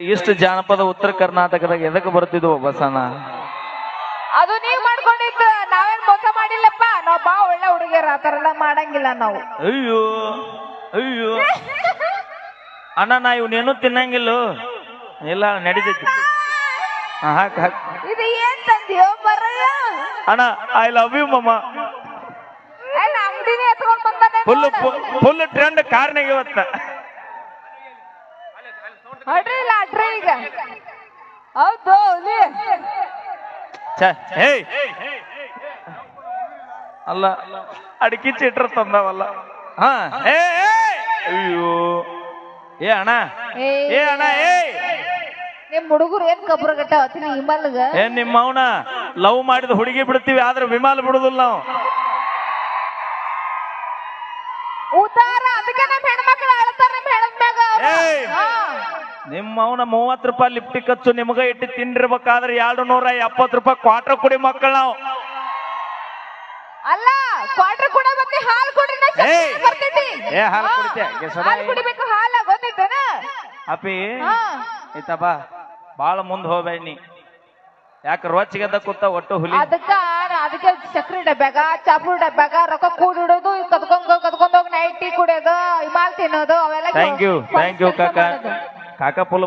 ಇಷ್ಟು ಜಾನಪದ ಉತ್ತರ ಕರ್ನಾಟಕದಾಗ ಎದಕ್ಕೆ ಬರ್ತಿದ್ವು ಬಸನ ಅದು ನೀವ್ ಮಾಡ್ಕೊಂಡಿದ್ದು ನಾವೇನ್ ಮೋಸ ಮಾಡಿಲ್ಲಪ್ಪ. ನಾವ್ ಬಾ ಒಳ್ಳೆ ಹುಡುಗಿಯರ ಆತರ ಎಲ್ಲ ಮಾಡಂಗಿಲ್ಲ ನಾವು. ಅಯ್ಯೋ ಅಯ್ಯೋ. ಅಣ್ಣ ನಾ ಇವನೇನು ತಿನ್ನಂಗಿಲ್ಲ? ಇಲ್ಲ ನಡೀತೈತಿ. ಹಾ, ಹಾಕ್ ಹಾಕ್. ಇದು ಏನ್ ತಂದಿಯೋ ಅಣ್ಣ ಐ ಲವ್ ಯು ಮಮ್ಮ ಅಂಗಡಿನೇ ಎತ್ಕೊಂಡ್ ಫುಲ್ ಫುಲ್ ಟ್ರೆಂಡ್ ಕಾರ್ನಾಗ ಇವತ್ತ. ಹೊಡ್ರಿ ಇಲ್ಲ ಅಡ್ರಿ ಈಗ ಹೌದು ಹುಲಿ ಛೆ, ಅಲ್ಲ ಅಡಿಕೆ ಚಿಟ್ರ ತಂದವಲ್ಲ. ಹಾ. ಏ! ಅಯ್ಯೋ. ಏ ಅಣ್ಣ. ಏ. ಅಣ್ಣ ಏ. ನಿಮ್ ಹುಡುಗರು ಏನ್ ಕಬ್ರ ಗಟ್ಟ ಹತ್ತಿನ ಹಿಮಲ್ಗ ಏ ನಿಮ್ಮ ಅವನ ಲವ್ ಮಾಡಿದ ಹುಡುಗಿ ಬಿಡ್ತೀವಿ ಆದ್ರೆ ವಿಮಾನ ಬಿಡುದಿಲ್ಲ ನಾವು. ಉದಾರ ನಿಮ್ಮ ಅವನ ಮೂವತ್ತು ರೂಪಾಯಿ ಲಿಪ್ಟಿ ಕಚ್ಚು ನಿಮಗೆ ಇಟ್ಟು ತಿಂಡಿರ್ಬೇಕಾದ್ರೆ ಎರಡು ನೂರ ಎಪ್ಪತ್ತು ರೂಪಾಯಿ ಕ್ವಾರ್ಟರ್ ಕುಡಿ ಮಕ್ಕಳು ನಾವು ಅಲ್ಲ ಕ್ವಾರ್ಟರ್ ಕೂಡ ಬಂದು ಹಾಲು ಕೊಡ್ರಿ ನಾ ಶಕ್ತಿ ಏಯ್! ಬರ್ತೈತಿ ಏ, ಹಾಲ್ ಹಾ. ಕುಡಿತೆ? ಹಾಲ್ ಏ? ಕುಡಿಬೇಕು ಹಾಲ ಗೊತ್ತೈತೇನ ಅಪ್ಪಿ ಹಾ ಐತ ಬಾ ಬಾಳ ಮುಂದ್ ಹೋಗ್ಬೇಡಿ ನೀ ಯಾಕ ರೋಚಿಗೆದ್ದ ಕೂತ ಒಟ್ಟು ಹುಲಿ ಅದಕ್ಕ ಅದಕ್ಕೆ ಸಕ್ರಿ ಡಬ್ಯಾಗ ಚಾಪುರ್ ಡಬ್ಯಾಗ ರೊಕ್ಕ ಕೂಡಿಡೋದು ಕದ್ಕೊಂಡ್ ಕದ್ಕೊಂಡ್ ಹೋಗಿ ನೈಟ್ ಟೀ ಕುಡಿಯೋದು ಹಿಮಾಲ್ ತಿನ್ನೋದು ಅವೆಲ್ಲ ಥ್ಯಾಂಕ್ ಯು ಥ್ಯಾಂಕ್ ಯು ಕಾಕ ಮಾಡೋದು. ಕಾಕ ಫುಲ್